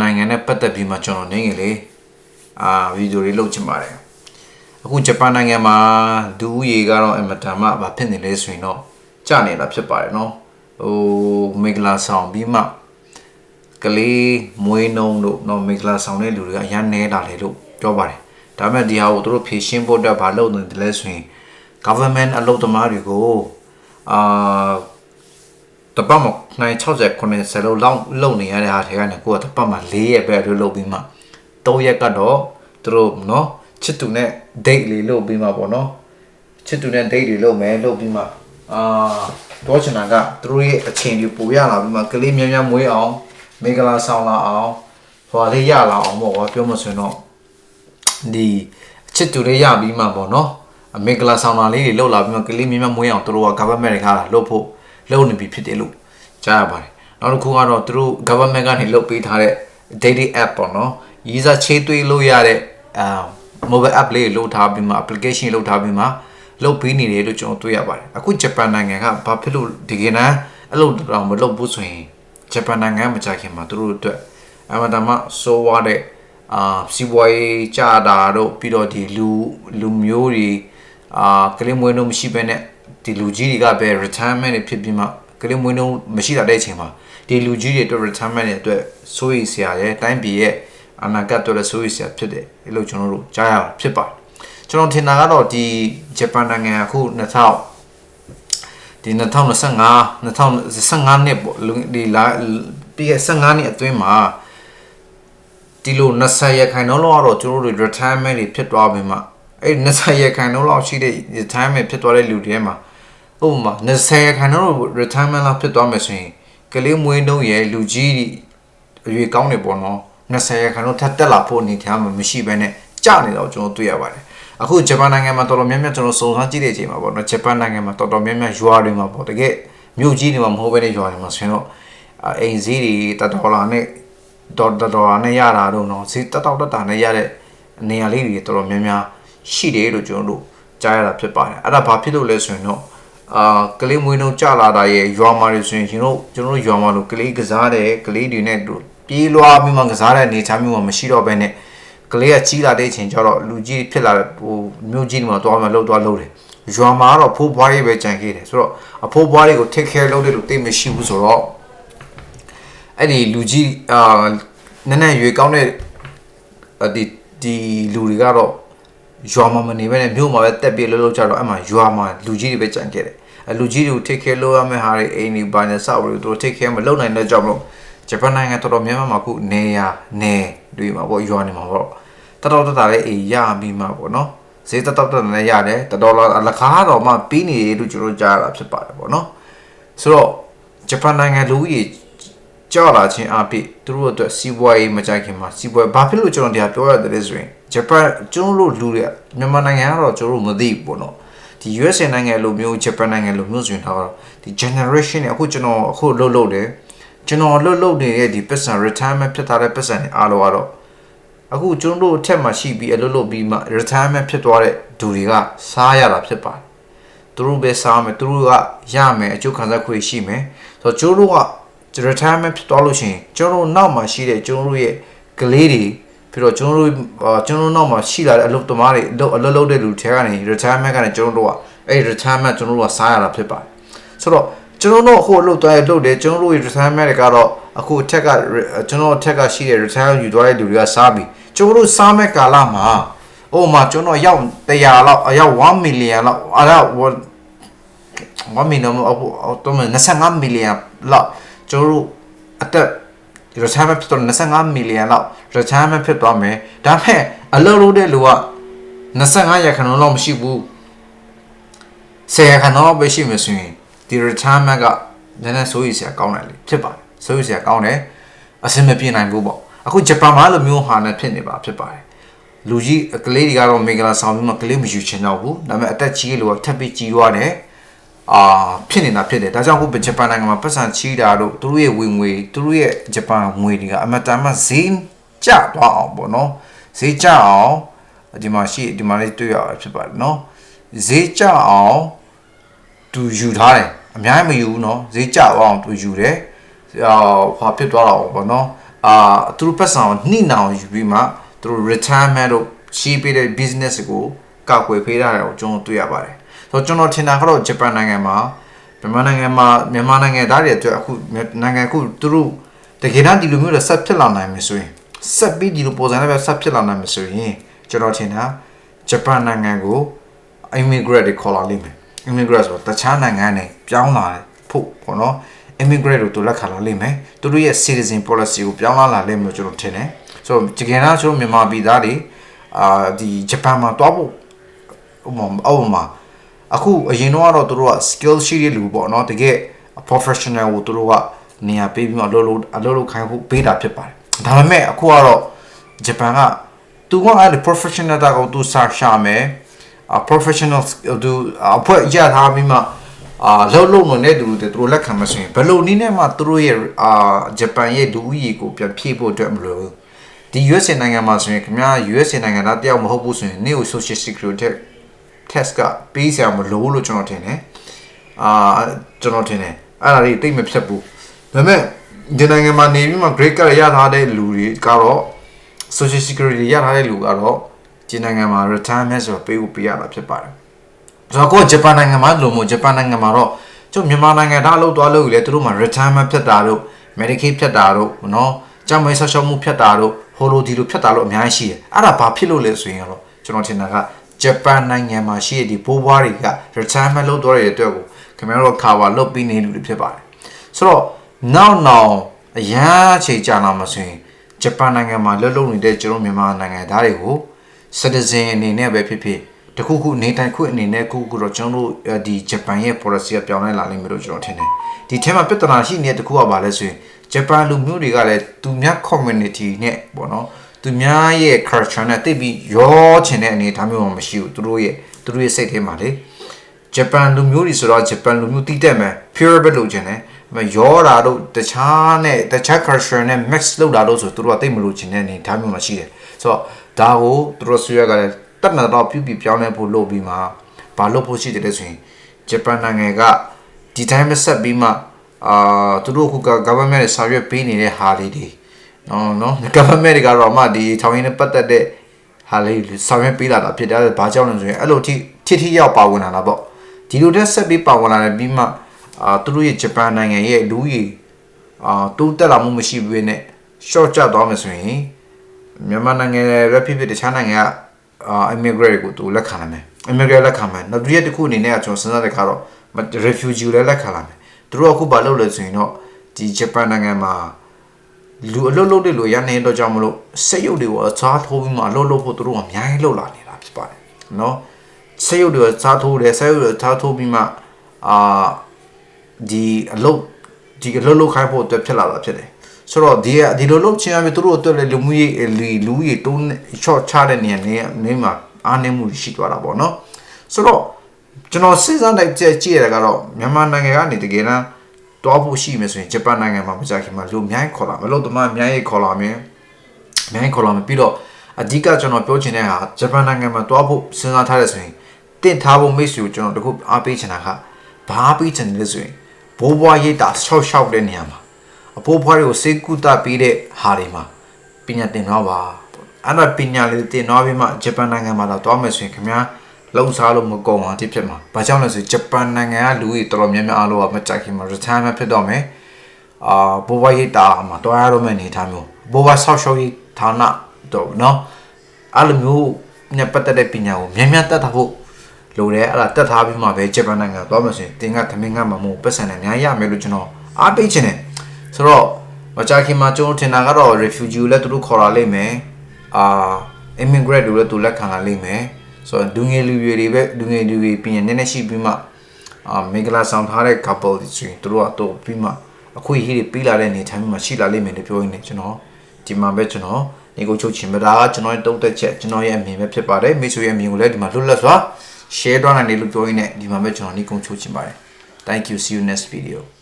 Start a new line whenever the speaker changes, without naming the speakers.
နိုင်ငံနဲ့ပတ်သက်ပြီးမှကျွန်တော်နေငယ်လေးအာဗီဒီယိုလေးလုပ်ချင်ပါတယ်အခုဂျပန်နိုင်ငံမှာဒူဦးရေကတော့အင်မတန်မှဘာဖြစ်နေလဲဆိုရင်တော့ကြာနေတာဖြစ်ပါတယ်နော်ဟိုမေဂလာဆောင်ပြီးမှကလေးမွေးနှုံတို့နော်မေဂလာဆောင်တဲ့လူတွေကအရန်နေတာလေလို့ပြောပါတယ်ဒါပေမဲ့ဒီဟာကိုသူတို့ဖြည့်ရှင်းဖို့အတွက်ဘာလုပ်နေတယ်လဲဆိုရင် government အလုပ်သမားတွေကိုအာ တပတ်မှာနိုင်60 90လောက်လောက်လုံနေရတဲ့ဟာတွေကနေကိုကတပတ်မှာ4ရက်ပဲအလုပ်လုပ်ပြီးမှ3ရက်ကတော့သူတို့နော်ချစ်သူနဲ့ date လေးလုပ်ပြီးမှပေါ့နော်ချစ်သူနဲ့ date တွေလုပ်မယ်လုပ်ပြီးမှအာတော့ချင်တာကသူတို့ရဲ့အချိန်တွေပိုရလာပြီးမှကလေးများများမွေးအောင်မေဂလာဆောင်လာအောင်ဟိုလေးရလာအောင်ပေါ့ကွာပြောမစင်တော့ဒီအချစ်သူတွေရပြီးမှပေါ့နော်အမေဂလာဆောင်လာလေးတွေလောက်လာပြီးမှကလေးများများမွေးအောင်သူတို့က government တွေကလုပ်ဖို့ လုပ်နေပြီဖြစ်တယ်လို့ကြားရပါတယ်နောက်တစ်ခုကတော့သူတို့ government ကနေလုပ်ပေးထားတဲ့ daily app ပေါ့နော် user ချေးသွေးလို့ရတဲ့အာ mobile app လေးလုပ်ထားပြီးမှ application လုပ်ထားပြီးမှလုပ်ပေးနေတယ်လို့ကျွန်တော်တွေ့ရပါတယ်အခုဂျပန်နိုင်ငံကဘာဖြစ်လို့ဒီကနေ့အဲ့လိုတော့မလုပ်ဘူးဆိုရင်ဂျပန်နိုင်ငံမကြခင်မှာသူတို့အတွက်အမှန်တမ်းဆိုးဝါးတဲ့အာစီးပွားရေးကြာတာတို့ပြီးတော့ဒီလူလူမျိုးတွေအာကလေးမွေးနှုန်းမရှိဘဲနဲ့ ဒီလူကြီးတွေကပဲ retirement တွေဖြစ်ပြီးမှကလေးမွေးနှုန်းမရှိတာတဲ့အချိန်မှာဒီလူကြီးတွေအတွက် retirement တွေအတွက်စိုးရိမ်စရာရဲ့တိုင်းပြည်ရဲ့အနာဂတ်အတွက်လည်းစိုးရိမ်စရာဖြစ်တယ်အဲ့လိုကျွန်တော်တို့ကြားရတာဖြစ်ပါတယ်ကျွန်တော်ထင်တာကတော့ဒီဂျပန်နိုင်ငံအခု2000ဒီ2025 2025နှစ်ပေါ့ဒီလာဒီ15နှစ်အတွင်းမှာဒီလို20ရခိုင်နှုန်းလောက်ကတော့ကျွန်တော်တို့ retirement တွေဖြစ်သွားပြီမှအဲ့20ရခိုင်နှုန်းလောက်ရှိတဲ့ retirement ဖြစ်သွားတဲ့လူတွေမှာ ဥပမာ20ရခိုင်နှုန်းလောက် retirement လောက်ဖြစ်သွားမယ်ဆိုရင်ကလေးမွေးနှုန်းရဲ့လူကြီးအရွေကောင်းနေပေါ့နော်20ရခိုင်နှုန်းထပ်တက်လာဖို့အနေထားမှာမရှိဘဲနဲ့ကျနေတော့ကျွန်တော်တွေ့ရပါတယ်အခုဂျပန်နိုင်ငံမှာတော်တော်များများကျွန်တော်စုံစမ်းကြည့်တဲ့အချိန်မှာပေါ့နော်ဂျပန်နိုင်ငံမှာတော်တော်များများရွာတွေမှာပေါ့တကယ်မြို့ကြီးတွေမှာမဟုတ်ဘဲနဲ့ရွာတွေမှာဆိုရင်တော့အိမ်စည်းတွေတဒေါ်လာနဲ့ဒေါ်ဒေါ်လာနဲ့ရတာတော့နော်ဈေးတက်တောက်တက်တာနဲ့ရတဲ့နေရာလေးတွေတော်တော်များများရှိတယ်လို့ကျွန်တော်တို့ကြားရတာဖြစ်ပါတယ်အဲ့ဒါဘာဖြစ်လို့လဲဆိုရင်တော့ အာကလေးမွေးနှုန်းကြလာတာရဲ့ရွာမှာတွေဆိုရင်ကျွန်တော်ကျွန်တော်တို့ရွာမှာလို့ကလေးကစားတယ်ကလေးတွေနဲ့ပြေးလွှားပြီးမှကစားတဲ့နေချာမျိုးမှမရှိတော့ဘဲနဲ့ကလေးကကြီးလာတဲ့အချိန်ကျတော့လူကြီးဖြစ်လာတဲ့ဟိုမျိုးကြီးတွေမှာတွားမှလှုပ်တွားလှုပ်တယ်ရွာမှာတော့ဖိုးပွားရေးပဲကြံခဲ့တယ်ဆိုတော့အဖိုးပွားရေးကို take care လုပ်တဲ့လူတိတ်မရှိဘူးဆိုတော့အဲ့ဒီလူကြီးအာနည်းနည်းရွေကောင်းတဲ့ဒီဒီလူတွေကတော့ရွာမှာမနေဘဲနဲ့မြို့မှာပဲတက်ပြေးလှုပ်လှုပ်ကြတော့အဲ့မှာရွာမှာလူကြီးတွေပဲကြံခဲ့တယ်အဲ လူကြီးတွေကို take care လုပ်ရမယ့်ဟာတွေအိမ်တွေဘာနဲ့စောက်တွေသူတို့ take care မလုပ်နိုင်တဲ့ကြောင့်မလို့ဂျပန်နိုင်ငံတော်တော်များများမှာခုနေရနေတွေမှာပေါ့ရွာနေမှာပေါ့တတော်တတာလေးအေးရပြီးမှပေါ့နော်ဈေးတတော်တတာနဲ့ရတယ်တတော်လာလကားတော်မှပြီးနေတယ်လို့ကျွန်တော်ကြားရတာဖြစ်ပါတယ်ပေါ့နော်ဆိုတော့ဂျပန်နိုင်ငံလူကြီးကြောက်လာခြင်းအဖြစ်သူတို့အတွက်စီးပွားရေးမကြိုက်ခင်မှာစီးပွားဘာဖြစ်လို့ကျွန်တော်တရားပြောရတယ်ဆိုရင်ဂျပန်ကျွန်တော်တို့လူတွေမြန်မာနိုင်ငံကတော့ကျွန်တော်တို့မသိဘူးပေါ့နော် ဒီ USA နိုင်ငံလိုမျိုးဂျပန်နိုင်ငံလိုမျိုးဆိုရင်တော့ဒီ generation နဲ့အခုကျွန်တော်အခုလှုပ်လှုပ်တယ်ကျွန်တော်လှုပ်လှုပ်နေတဲ့ဒီ person retirement ဖြစ်ထားတဲ့ person တွေအားလုံးကတော့အခုကျွန်တော်တို့အထက်မှာရှိပြီးအလုပ်လုပ်ပြီးမှ retirement ဖြစ်သွားတဲ့သူတွေကစားရတာဖြစ်ပါတယ်သူတို့ပဲစားမယ်သူတို့ကရမယ်အကျိုးခံစားခွင့်ရှိမယ်ဆိုတော့ကျွန်တော်တို့က retirement ဖြစ်သွားလို့ရှိရင်ကျွန်တော်တို့နောက်မှာရှိတဲ့ကျွန်တော်တို့ရဲ့ကလေးတွေ ပြီးတော့ကျွန်တော်တို့ကျွန်တော်တို့နောက်မှာရှိလာတဲ့အလုပ်သမားတွေအလုပ်အလုပ်လုပ်တဲ့လူတွေကနေ retirement ကနေကျွန်တော်တို့ကအဲ့ retirement ကျွန်တော်တို့ကစားရတာဖြစ်ပါတယ်ဆိုတော့ကျွန်တော်တို့အခုအလုပ်သွားရလုပ်တယ်ကျွန်တော်တို့ retirement တွေကတော့အခုအထက်ကကျွန်တော်အထက်ကရှိတဲ့ retirement ယူသွားတဲ့လူတွေကစားပြီကျွန်တော်တို့စားမဲ့ကာလမှာဟိုမှာကျွန်တော်ရောက်100လောက်အရောက်1 million လောက်အဲ့ဒါ1 million အခုတော့25 million လောက်ကျွန်တော်တို့အသက် retirement ဖြစ်တော့25 million လောက် retirement ဖြစ်သွားမယ်ဒါပေမဲ့အလုပ်လုပ်တဲ့လူက25ရာခိုင်နှုန်းလောက်မရှိဘူး10ရာခိုင်နှုန်းလောက်ပဲရှိမယ်ဆိုရင်ဒီ retirement ကနည်းနည်းစိုးရိမ်စရာကောင်းတယ်လေဖြစ်ပါတယ်စိုးရိမ်စရာကောင်းတယ်အဆင်မပြေနိုင်ဘူးပေါ့အခုဂျပန်မှာလိုမျိုးဟာနဲ့ဖြစ်နေပါဖြစ်ပါတယ်လူကြီးကလေးတွေကတော့မင်္ဂလာဆောင်ပြီးမှကလေးမယူချင်တော့ဘူးဒါပေမဲ့အသက်ကြီးလို့ထပ်ပြီးကြီးသွားတယ် အာဖြစ်နေတာဖြစ်တယ်ဒါကြောင့်ခုဂျပန်နိုင်ငံမှာပတ်စံချီးတာတို့သူတို့ရဲ့ဝင်ငွေသူတို့ရဲ့ဂျပန်ငွေတွေကအမတန်မှဈေးကျသွားအောင်ပေါ့နော်ဈေးကျအောင်ဒီမှာရှိဒီမှာလေးတွေ့ရတာဖြစ်ပါတယ်နော်ဈေးကျအောင်သူယူထားတယ်အများကြီးမယူဘူးနော်ဈေးကျသွားအောင်သူယူတယ်ဟာဟာဖြစ်သွားတာပေါ့နော်အာသူတို့ပတ်စံကိုနှိနောင်ယူပြီးမှသူတို့ retirement တို့ရှိပေးတဲ့ business ကိုကောက်ွယ်ဖေးတာကိုကျွန်တော်တွေ့ရပါတယ် ဆိုတော့ကျွန်တော်ထင်တာကတော့ဂျပန်နိုင်ငံမှာမြန်မာနိုင်ငံမှာမြန်မာနိုင်ငံသားတွေအတွက်အခုနိုင်ငံအခုသူတို့တကယ်တမ်းဒီလိုမျိုးတွေဆက်ဖြစ်လာနိုင်မယ်ဆိုရင်ဆက်ပြီးဒီလိုပုံစံနဲ့ပဲဆက်ဖြစ်လာနိုင်မယ်ဆိုရင်ကျွန်တော်ထင်တာဂျပန်နိုင်ငံကို immigrant တွေခေါ်လာလိမ့်မယ် immigrant ဆိုတော့တခြားနိုင်ငံနဲ့ပြောင်းလာဖို့ပေါ့နော် immigrant တို့သူလက်ခံလာလိမ့်မယ်သူတို့ရဲ့ citizen policy ကိုပြောင်းလာလာလိမ့်မယ်ကျွန်တော်ထင်တယ်ဆိုတော့တကယ်တော့ကျွန်တော်မြန်မာပြည်သားတွေအာဒီဂျပန်မှာတွားဖို့ဥပမာဥပမာ အခုအရင်တော့ကတော့သူတို့က skill ရှိတဲ့လူပေါ့နော်တကယ် professional ကိုသူတို့ကနေရာပေးပြီးမှအလုပ်လုပ်အလုပ်လုပ်ခိုင်းဖို့ပေးတာဖြစ်ပါတယ်ဒါပေမဲ့အခုကတော့ဂျပန်ကသူကအဲ့ဒီ professional တာကိုသူစာရှာမယ်အာ professional သူအဖွဲ့ရထားပြီးမှအာလောက်လုံးနေတဲ့သူတွေသူတို့လက်ခံမဆိုရင်ဘယ်လိုနည်းနဲ့မှသူတို့ရဲ့အာဂျပန်ရဲ့လူဦးရေကိုပြန်ဖြည့်ဖို့အတွက်မလိုဘူးဒီ USA နိုင်ငံမှာဆိုရင်ခင်ဗျာ USA နိုင်ငံသားတယောက်မဟုတ်ဘူးဆိုရင်နေကို social security test ကပေးစရာမလိုလို့ကျွန်တော်ထင်တယ်အာကျွန်တော်ထင်တယ်အဲ့ဒါလေးတိတ်မဖြတ်ဘူးဒါပေမဲ့ဒီနိုင်ငံမှာနေပြီးမှ grade card ရထားတဲ့လူတွေကတော့ social security ရထားတဲ့လူကတော့ဒီနိုင်ငံမှာ retirement ဆိုပေးဖို့ပေးရတာဖြစ်ပါတယ်ဆိုတော့ကိုဂျပန်နိုင်ငံမှာလို့မို့ဂျပန်နိုင်ငံမှာတော့ကျွန်မြန်မာနိုင်ငံသားအလုပ်သွားလို့လေသူတို့မှာ retirement ဖြတ်တာတို့ Medicaid ဖြတ်တာတို့နော်ကျန်းမာရေးဆောက်ရှောက်မှုဖြတ်တာတို့ဟိုလိုဒီလိုဖြတ်တာလို့အများကြီးရှိတယ်အဲ့ဒါဘာဖြစ်လို့လဲဆိုရင်တော့ကျွန်တော်ထင်တာက ဂျပန်နိုင်ငံမှာရှိတဲ့ဒီဘိုးဘွားတွေက retirement လုပ်တော့တဲ့အတွက်ကိုခင်ဗျားတို့ cover လုပ်ပြီးနေလူတွေဖြစ်ပါတယ်ဆိုတော့နောက်နောက်အရန်ချိန်ကြာလာမှဆိုရင်ဂျပန်နိုင်ငံမှာလှုပ်လှုပ်နေတဲ့ကျွန်တော်မြန်မာနိုင်ငံသားတွေကို citizen အနေနဲ့ပဲဖြစ်ဖြစ်တခုခုနေထိုင်ခွင့်အနေနဲ့ခုခုတော့ကျွန်တော်တို့ဒီဂျပန်ရဲ့ policy ကပြောင်းလဲလာလိမ့်မယ်လို့ကျွန်တော်ထင်တယ်ဒီထဲမှာပြဿနာရှိနေတဲ့တခုကဘာလဲဆိုရင်ဂျပန်လူမျိုးတွေကလည်းသူများ community နဲ့ပေါ့နော် သူများရဲ့ culture နဲ့တိတ်ပြီးရောချင်တဲ့အနေအထားမျိုးမှမရှိဘူးသူတို့ရဲ့သူတို့ရဲ့စိတ်ထဲမှာလေဂျပန်လူမျိုးတွေဆိုတော့ဂျပန်လူမျိုးတီးတက်မယ် pure ပဲလို့ချင်တယ်ရောတာတို့တခြားနဲ့တခြား culture နဲ့ mix လုပ်တာလို့ဆိုသူတို့ကတိတ်မလို့ချင်တဲ့အနေအထားမျိုးမှရှိတယ်ဆိုတော့ဒါကိုသူတို့ဆွေးရကလည်းတက်မှတော့ပြုပြပြောင်းလဲဖို့လုပ်ပြီးမှဘာလုပ်ဖို့ရှိတယ်လဲဆိုရင်ဂျပန်နိုင်ငံကဒီတိုင်းမဆက်ပြီးမှအာသူတို့ခုက government ရဲ့စာရွက်ပေးနေတဲ့ဟာလေးတွေ နော်နော် government တွေကတော့မှဒီထောင်ရင်းနဲ့ပတ်သက်တဲ့ဟာလေးစာရွက်ပေးလာတာဖြစ်တယ်ဘာကြောင့်လဲဆိုရင်အဲ့လိုထိထိထိရောက်ပါဝင်လာတာပေါ့ဒီလိုတက်ဆက်ပြီးပါဝင်လာတယ်ပြီးမှအာသူတို့ရဲ့ဂျပန်နိုင်ငံရဲ့လူကြီးအာတိုးတက်လာမှုမရှိဘဲနဲ့ short ကျသွားမယ်ဆိုရင်မြန်မာနိုင်ငံရဲ့ rap ဖြစ်တခြားနိုင်ငံကအာ immigrant ကိုသူလက်ခံလာမယ် immigrant လက်ခံမယ်နောက်တစ်ရက်တစ်ခုအနေနဲ့ကကျွန်တော်စဉ်းစားတဲ့ခါတော့ refugee လည်းလက်ခံလာမယ်သူတို့ကအခုဘာလုပ်လဲဆိုရင်တော့ဒီဂျပန်နိုင်ငံမှာ လူအလုပ်လုပ်တဲ့လူရနေတော့ကြောင့်မလို့စက်ရုပ်တွေကိုအစားထိုးပြီးမှအလုပ်လုပ်ဖို့သူတို့ကအများကြီးလုပ်လာနေတာဖြစ်ပါတယ်နော်စက်ရုပ်တွေအစားထိုးတယ်စက်ရုပ်တွေအစားထိုးပြီးမှအာဒီအလုပ်ဒီအလုပ်လုပ်ခိုင်းဖို့အတွက်ဖြစ်လာတာဖြစ်တယ်ဆိုတော့ဒီဒီလိုလုပ်ချင်ရမယ်သူတို့အတွက်လည်းလူမှုရေးလူလူရေးတုံး short ချတဲ့နေရာနေနေမှာအားနည်းမှုရှိသွားတာပေါ့နော်ဆိုတော့ကျွန်တော်စဉ်းစားလိုက်ကြည့်ကြည့်ရတာကတော့မြန်မာနိုင်ငံကနေတကယ်တမ်း တွားဖို့ရှိမယ်ဆိုရင်ဂျပန်နိုင်ငံမှာမကြခင်မှာလူအများကြီးခေါ်လာမလို့တမအများကြီးခေါ်လာမယ်အများကြီးခေါ်လာမယ်ပြီးတော့အဓိကကျွန်တော်ပြောချင်တဲ့ဟာဂျပန်နိုင်ငံမှာတွားဖို့စဉ်းစားထားတယ်ဆိုရင်တင့်ထားဖို့မိတ်ဆွေကိုကျွန်တော်တခုအားပေးချင်တာကဘာအားပေးချင်လဲဆိုရင်ဘိုးဘွားရိတ်တာရှောက်ရှောက်တဲ့နေရာမှာအဖိုးဘွားတွေကိုစေကူတာပေးတဲ့ဟာတွေမှာပညာသင်တော့ပါအဲ့တော့ပညာလေးသင်တော့ပြီးမှဂျပန်နိုင်ငံမှာတော့တွားမယ်ဆိုရင်ခင်ဗျာ လုံစားလို့မကုန်အောင်တိဖြစ်မှာ။ဘာကြောင့်လဲဆိုဂျပန်နိုင်ငံကလူကြီးတော်တော်များများအားလုံးကမကြိုက်ခင်မှာ retirement ဖြစ်တော့မယ်။အာဘိုးဘွားရိတ်တာမှာတွားရတော့မယ့်အနေထားမျိုးဘိုးဘွားဆောက်ရှောက်ရေးဌာနတော့နော်အဲ့လိုမျိုးညပတ်သက်တဲ့ပညာကိုမြန်မြန်တတ်တာဖို့လိုတယ်အဲ့ဒါတက်ထားပြီးမှပဲဂျပန်နိုင်ငံသွားမှဆိုရင်တင်ကသမင်းကမမို့ပတ်စံနဲ့အများကြီးရမယ်လို့ကျွန်တော်အားပေးချင်တယ်ဆိုတော့မကြခင်မှာကျွန်တော်ထင်တာကတော့ refugee လည်းသူတို့ခေါ်လာလိမ့်မယ်အာ immigrant တွေလည်းသူလက်ခံလာလိမ့်မယ် ဆိုတော့ဒူငယ်လူတွေတွေပဲဒူငယ်လူတွေပြင်နည်းနည်းရှိပြီးမှအာမင်္ဂလာဆောင်ထားတဲ့ couple တွေဆိုရင်သူတို့ကတော့ပြီးမှအခွင့်အရေးတွေပေးလာတဲ့အနေထိုင်မှာရှိလာလိမ့်မယ်လို့ပြောရင်းနဲ့ကျွန်တော်ဒီမှာပဲကျွန်တော်နေကိုချုပ်ချင်မတာကကျွန်တော်ရဲ့တုံးသက်ချက်ကျွန်တော်ရဲ့အမြင်ပဲဖြစ်ပါတယ်မိတ်ဆွေရဲ့အမြင်ကိုလည်းဒီမှာလွတ်လပ်စွာ share တော့နိုင်တယ်လို့ပြောရင်းနဲ့ဒီမှာပဲကျွန်တော်နေကုန်းချိုးချင်ပါတယ် thank you see you next video